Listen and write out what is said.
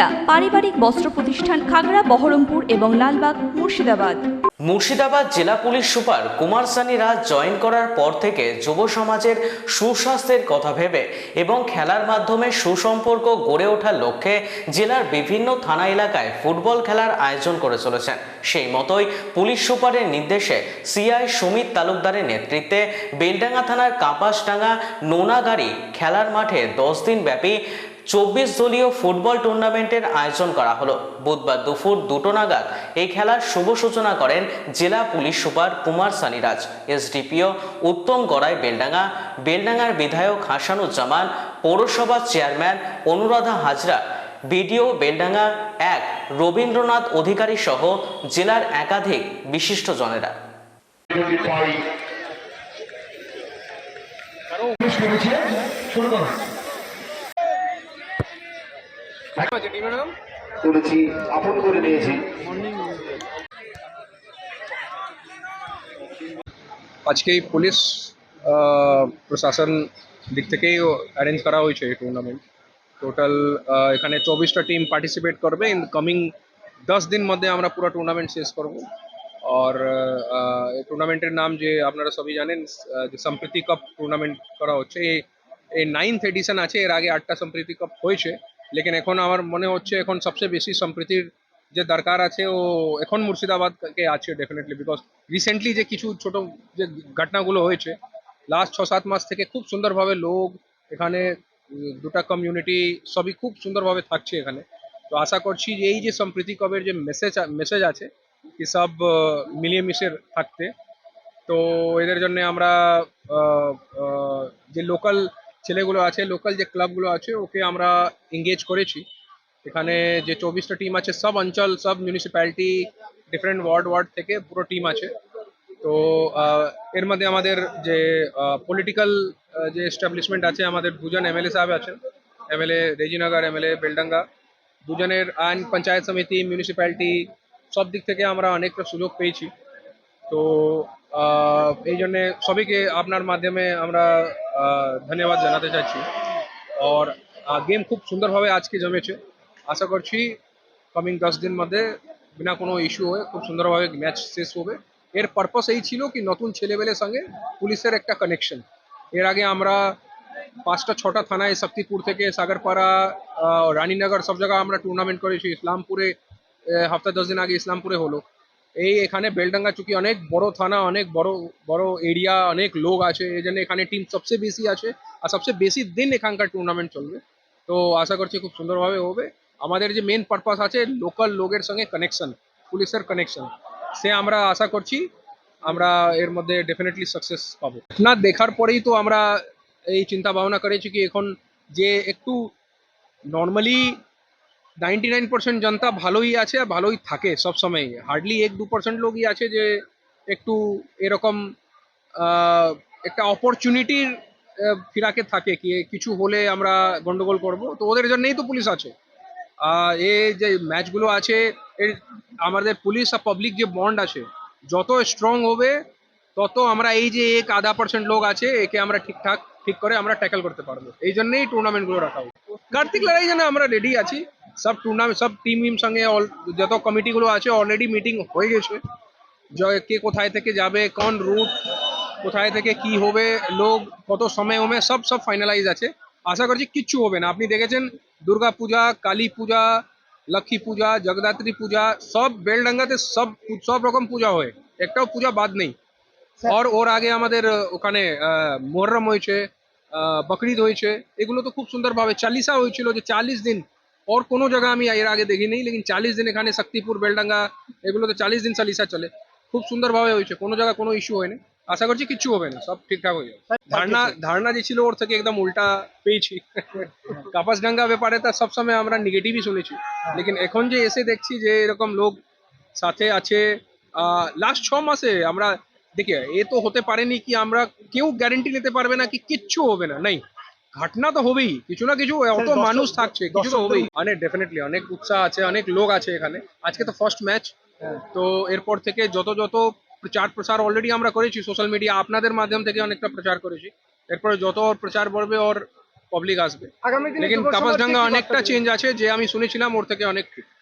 মহিলা পারিবারিক বস্ত্র প্রতিষ্ঠান খাগড়া, বহরমপুর এবং লালবাগ, মুর্শিদাবাদ। মুর্শিদাবাদ জেলা police super Kumar Sunny Raj join করার পর থেকে যুব সমাজের সুস্বাস্থ্যের কথা ভেবে এবং খেলার মাধ্যমে সুসম্পর্ক গড়ে ওঠার লক্ষ্যে জেলার বিভিন্ন থানা এলাকায় ফুটবল খেলার আয়োজন করে চলেছেন। সেই মতোই পুলিশ সুপারের নির্দেশে সিআই সুমিত তালুকদারের নেতৃত্বে বেলডাঙ্গা থানার কাপাসডাঙ্গা নোনাগাড়ি খেলার মাঠে দশ দিন ব্যাপী চব্বিশ দলীয় ফুটবল টুর্নামেন্টের আয়োজন করা হলো। বুধবার দুপুর দুটো নাগাদ এই খেলার শুভ সূচনা করেন জেলা police super Kumar Saniraj SDPO Uttam Garai Beldanga বেলডাঙ্গার বিধায়ক হাসানুজ্জামান পৌরসভার চেয়ারম্যান অনুরাধা হাজরা বিডিও বেলডাঙ্গা এক রবীন্দ্রনাথ অধিকারী সহ জেলার একাধিক বিশিষ্টজনেরা শুরু করো। তুলেছি আপন করে নিয়েছি। আজকে পুলিশ প্রশাসন দিক থেকেই অ্যারেঞ্জ করা হয়েছে এই টুর্নামেন্ট টোটাল এখানে চব্বিশটা টিম পার্টিসিপেট করবে। ইন কামিং দশ দিন মধ্যে আমরা পুরো টুর্নামেন্ট শেষ করব। আর এই টুর্নামেন্টের নাম যে আপনারা সবই জানেন যে সম্প্রীতি কাপ টুর্নামেন্ট করা হচ্ছে। এই নাইন্থ এডিশন আছে, এর আগে আটটা সম্প্রীতি কাপ হয়েছে। লেকিন এখন আমার মনে হচ্ছে এখন সবচেয়ে বেশি সম্প্রীতির যে দরকার আছে, ও এখন মুর্শিদাবাদকে আছে ডেফিনেটলি বিকজ রিসেন্টলি যে কিছু ছোট যে ঘটনাগুলো হয়েছে লাস্ট ছ সাত মাস থেকে খুব সুন্দরভাবে লোক এখানে, দুটা কমিউনিটি সবই খুব সুন্দরভাবে থাকছে এখানে। তো আশা করছি যে এই যে সম্প্রীতি কবের যে মেসেজ মেসেজ আছে কি সব মিলিয়ে মিশে থাকতে। তো এদের জন্য আমরা যে লোকাল ছেলেগুলো আছে লোকাল যে ক্লাবগুলো আছে, ওকে আমরা এঙ্গেজ করেছি। এখানে যে চব্বিশটা টিম আছে, সব অঞ্চল, সব মিউনিসিপ্যালিটি ডিফারেন্ট ওয়ার্ড ওয়ার্ড থেকে পুরো টিম আছে। তো এর মধ্যে আমাদের যে পলিটিক্যাল যে এস্টাবলিশমেন্ট আছে, আমাদের দুজন এমএলএ সাহেব আছেন। MLA Rejinagar MLA Beldanga. দুজনের আইন পঞ্চায়েত সমিতি মিউনিসিপ্যালিটি সব দিক থেকে আমরা অনেকটা সুযোগ পেয়েছি। তো এই জন্যে সবাইকে আপনার মাধ্যমে আমরা ধন্যবাদ জানাতে চাচ্ছি আর গেম খুব সুন্দরভাবে আজকে জমেছে। আশা করছি কামিং দশ দিন মধ্যে বিনা কোনো ইস্যু হয়ে খুব সুন্দরভাবে ম্যাচ শেষ হবে। এর পারপাস এই ছিল কি নতুন ছেলেবেলের সঙ্গে পুলিশের একটা কানেকশন এর আগে আমরা পাঁচটা, ছটা থানায় শক্তিপুর থেকে সাগরপাড়া রানীনগর সব জায়গায় আমরা টুর্নামেন্ট করেছি। ইসলামপুরে হপ্তাহ দশ দিন আগে ইসলামপুরে হলো। এই এখানে বেলডাঙ্গা চুকি অনেক বড় থানা, অনেক বড় বড় এরিয়া অনেক লোক আছে। এই জন্য এখানে টিম সবচেয়ে বেশি আছে আর সবচেয়ে বেশি দিন এখানকার টুর্নামেন্ট চলবে। তো আশা করছি খুব সুন্দরভাবে হবে। আমাদের যে মেন পারপাস আছে লোকাল লোকের সঙ্গে কানেকশন পুলিশের কানেকশন সে আমরা আশা করছি আমরা এর মধ্যে ডেফিনেটলি সাকসেস পাবো। না, দেখার পরেই তো আমরা এই চিন্তা ভাবনা করেছি কি এখন যে একটু নর্মালি নাইনটি নাইন পার্সেন্ট জনতা ভালোই আছে আর ভালোই থাকে সব সময়। হার্ডলি এক দু পার্সেন্ট লোকই আছে যে একটু এরকম একটা অপরচুনিটির ফিরাকে থাকে কি, কিছু হলে আমরা গন্ডগোল করব। তো ওদের জন্যই তো পুলিশ আছে। এই যে ম্যাচগুলো আছে, এর আমাদের পুলিশ আর পাবলিক যে বন্ড আছে, যত স্ট্রং হবে, তত আমরা এই যে এক আধা পার্সেন্ট লোক আছে, একে আমরা ঠিকঠাক, ঠিক করে আমরা ট্যাকল করতে পারব। এই জন্যই টুর্নামেন্টগুলো রাখা হয় কার্তিক লড়াই জন্য আমরা রেডি আছি। সব টুর্নামেন্ট সব টিম টিম সঙ্গে যত কমিটিগুলো আছে অলরেডি মিটিং হয়ে গেছে। কে কোথায় থেকে যাবে কোন রুট কোথায় থেকে কি হবে লোক কত সময় হবে সব সব ফাইনালাইজ আছে। আশা করছি কিচ্ছু হবে না। আপনি দেখেছেন দুর্গা পূজা কালী পূজা লক্ষ্মী পূজা জগদ্ধাত্রী পূজা সব বেলডাঙ্গাতে সব সব রকম পূজা হয়। একটাও পূজা বাদ নেই। আর ওর আগে আমাদের ওখানে আহ, মোহরম হয়েছে আহ, বকরিদ হয়েছে। এগুলো তো খুব সুন্দরভাবে চালিসা হয়েছিল যে চালিশ দিন और কোনো জায়গা আমি এর আগে দেখি নেই লেকিন চালিশ দিন এখানে শক্তিপুর বেলডাঙ্গা এগুলোতে চালিশ দিন চালিসা চলে খুব সুন্দরভাবে হয়েছে কোনো জায়গায় কোনো ইস্যু হয়নি আশা করছি কিচ্ছু হবে না সব ঠিকঠাক হয়ে যাবে ধারণা ধারণা যে ছিল ওর থেকে একদম উল্টা পেয়েছি কাপাসডাঙ্গা ব্যাপারে তা সবসময় আমরা নেগেটিভই শুনেছি লেকিন এখন যে এসে দেখছি যে এরকম লোক সাথে আছে লাস্ট ছ মাসে আমরা দেখে এ তো হতে পারেনি কি আমরা কেউ গ্যারেন্টি নিতে পারবে না কি কিচ্ছু হবে না নাই ঘটনা তো হবেই। কিছু না কিছু অত মানুষ থাকছে কিছু তো হবেই। অনেক ডেফিনেটলি অনেক উৎসাহ আছে অনেক লোক আছে এখানে। আজকে তো ফার্স্ট ম্যাচ তো এরপর থেকে যত যত প্রচার প্রসার অলরেডি আমরা করেছি সোশ্যাল মিডিয়া আপনাদের মাধ্যম থেকে অনেকটা প্রচার করেছি। এরপরে যত ওর প্রচার বাড়বে ওর পাবলিক আসবে। আগামী লেকিন সমাজকে অনেকটা চেঞ্জ আছে যে আমি শুনেছিলাম ওর থেকে অনেক